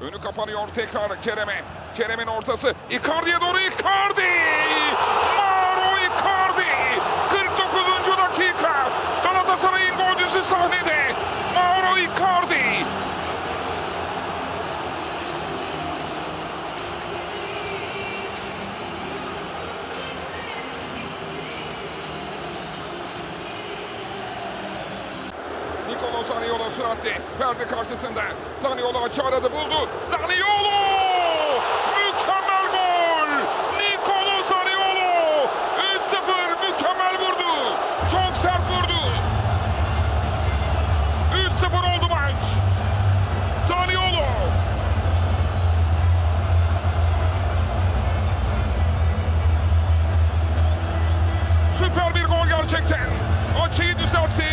Önü kapanıyor tekrar Kerem'e. Kerem'in ortası Icardi'ye doğru Icardi! Mauro Icardi! 49. dakika. Galatasaray'ın golcüsü sahnede. Zaniolo süratli. Ferdi karşısında. Zaniolo açı buldu. Zaniolo! Mükemmel gol! Nicolo Zaniolo! 3-0 mükemmel vurdu. Çok sert vurdu. 3-0 oldu maç. Zaniolo! Süper bir gol gerçekten. Açıyı düzeltti.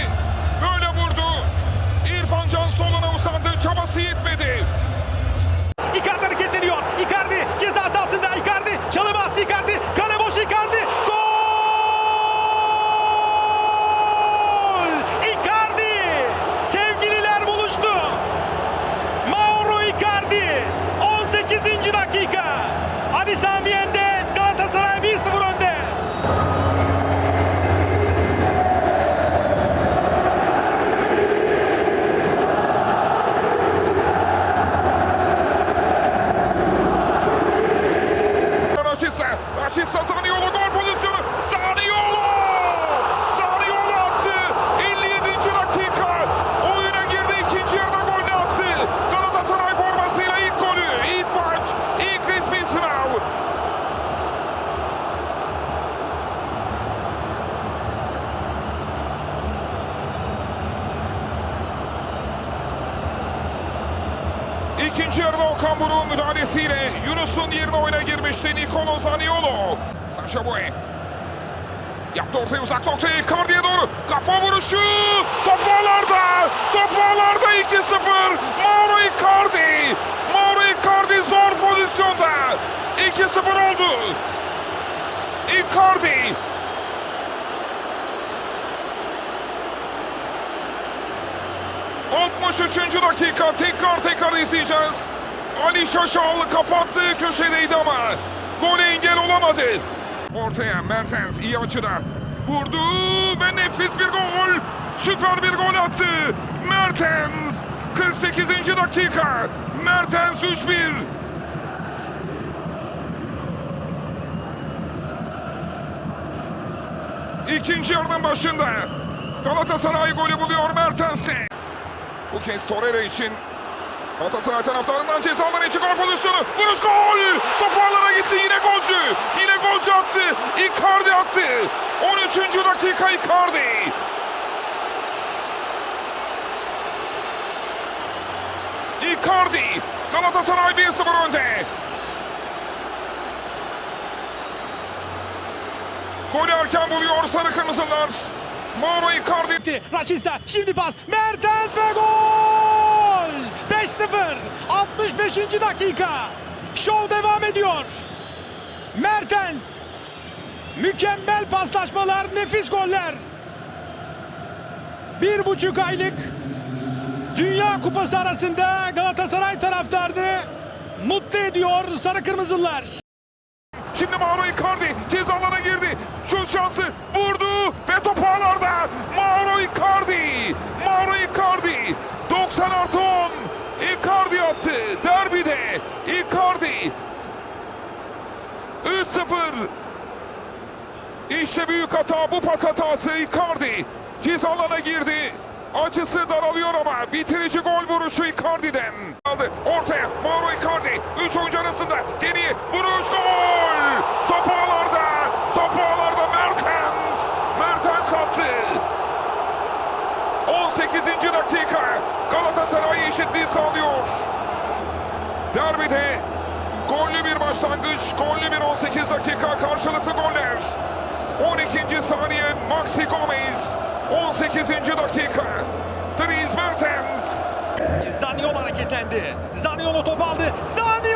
İkinci yarıda Okan Buruk'un müdahalesiyle Yunus'un yerine oyuna girmişti Nicolo Zaniolo. Sacha Boey. Yaptı ortaya uzak noktaya Icardi'ye doğru. Kafa vuruşu. Top ağlarda. Top ağlarda 2-0. Mauro Icardi. Mauro Icardi zor pozisyonda. 2-0 oldu. Icardi. ...63. dakika tekrar tekrar izleyeceğiz. Ali Şaşal kapattığı köşedeydi ama... ...gole engel olamadı. Ortaya Mertens iyi açıda. Vurdu ve nefis bir gol. Süper bir gol attı. Mertens 48. dakika. Mertens 3-1. İkinci yarının başında Galatasaray golü buluyor Mertens'e. Bu kez Torreira için Galatasaray taraftarından cezalar için gol pozisyonu. Vuruş gol! Top ağlara gitti yine golcü. Yine golcü attı. Icardi attı. 13. dakika Icardi. Icardi. Galatasaray 1-0 önde. Golü erken buluyor sarı kırmızılar. Mauro Icardi. Gitti. Raşista şimdi pas. Mertens ve gol! 5-0. 65. dakika. Şov devam ediyor. Mertens. Mükemmel paslaşmalar, nefis goller. Bir buçuk aylık Dünya Kupası arasında Galatasaray taraftarını mutlu ediyor Sarı Kırmızılar. Şimdi Mauro Icardi ceza alanına girdi. Şut şansı vurdu ve top ağlarda. Mauro Icardi. Mauro Icardi. 90 artı 10. Icardi attı. Derbide. Icardi. 3-0. İşte büyük hata bu pas hatası Icardi. Ceza alana girdi. Açısı daralıyor ama bitirici gol vuruşu Icardi'den. Aldı ortaya Mauro Icardi. Eşitliği sağlıyor. Derbide gollü bir başlangıç, gollü bir 18 dakika karşılıklı goller. 12. saniye Maxi Gomez. 18. dakika. Dries Mertens. Zaniolo hareketlendi. Zaniolo top aldı. Zaniolo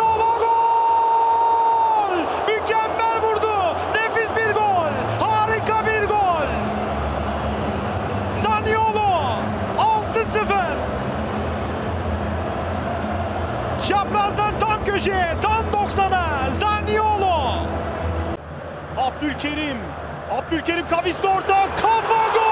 Çaprazdan tam köşeye, tam 90'a. Zaniolo. Abdülkerim. Abdülkerim kavisli orta. Kafa gol!